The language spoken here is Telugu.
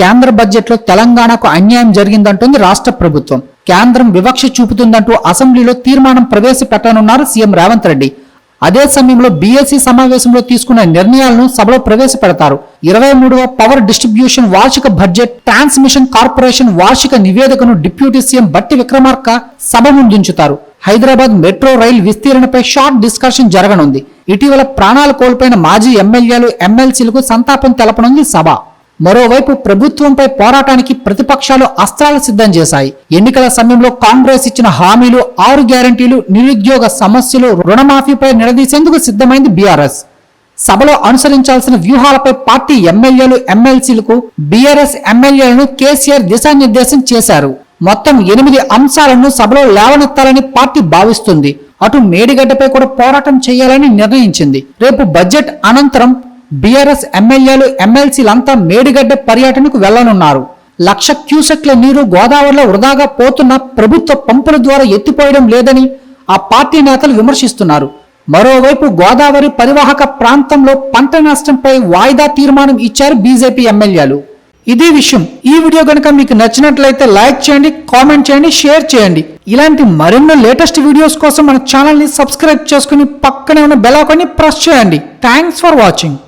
కేంద్ర బడ్జెట్లో తెలంగాణకు అన్యాయం జరిగిందంటుంది రాష్ట్ర ప్రభుత్వం. కేంద్రం వివక్ష చూపుతుందంటూ అసెంబ్లీలో తీర్మానం ప్రవేశపెట్టనున్నారు సీఎం రేవంత్ రెడ్డి. అదే సమయంలో బీఎస్సీ సమావేశంలో తీసుకున్న నిర్ణయాలను సభలో ప్రవేశపెడతారు. ఇరవై మూడవ పవర్ డిస్ట్రిబ్యూషన్ వార్షిక బడ్జెట్ ట్రాన్స్మిషన్ కార్పొరేషన్ వార్షిక నివేదికను డిప్యూటీ సీఎం బట్టి విక్రమార్క సభ ముందుంచుతారు. హైదరాబాద్ మెట్రో రైల్ విస్తీర్ణపై షార్ట్ డిస్కషన్ జరగనుంది. ఇటీవల ప్రాణాలు కోల్పోయిన మాజీ ఎమ్మెల్యేలు ఎమ్మెల్సీలకు సంతాపం తెలపనుంది సభ. మరోవైపు ప్రభుత్వంపై పోరాటానికి ప్రతిపక్షాలు అస్త్రాలు సిద్ధం చేశాయి. ఎన్నికల సమయంలో కాంగ్రెస్ ఇచ్చిన హామీలు ఆరు గ్యారంటీలు నిరుద్యోగ సమస్యలు రుణమాఫీపై నిలదీసేందుకు సిద్ధమైంది బీఆర్ఎస్. సభలో అనుసరించాల్సిన వ్యూహాలపై పార్టీ ఎమ్మెల్యేలు ఎమ్మెల్సీలకు బీఆర్ఎస్ ఎమ్మెల్యేలను కేసీఆర్ దిశానిర్దేశం చేశారు. మొత్తం ఎనిమిది అంశాలను సభలో లేవనెత్తాలని పార్టీ భావిస్తుంది. అటు మేడిగడ్డపై కూడా పోరాటం చేయాలని నిర్ణయించింది. రేపు బడ్జెట్ అనంతరం బీఆర్ఎస్ ఎమ్మెల్యేలు ఎమ్మెల్సీలంతా మేడిగడ్డ పర్యటనకు వెళ్ళనున్నారు లక్ష క్యూసెక్ల నీరు గోదావరిలో వృధాగా పోతున్న ప్రభుత్వ పంపుల ద్వారా ఎత్తిపోయడం లేదని ఆ పార్టీ నేతలు విమర్శిస్తున్నారు. మరోవైపు గోదావరి పరివాహక ప్రాంతంలో పంట నష్టంపై వాయిదా తీర్మానం ఇచ్చారు బీజేపీ ఎమ్మెల్యేలు. ఇదే విషయం. ఈ వీడియో కనుక మీకు నచ్చినట్లయితే లైక్ చేయండి కామెంట్ చేయండి షేర్ చేయండి. ఇలాంటి మరెన్నో లేటెస్ట్ వీడియోస్ కోసం మన ఛానల్ని సబ్స్క్రైబ్ చేసుకుని పక్కనే ఉన్న బెల్ ఐకాన్ని ప్రెస్ చేయండి. Thanks for watching.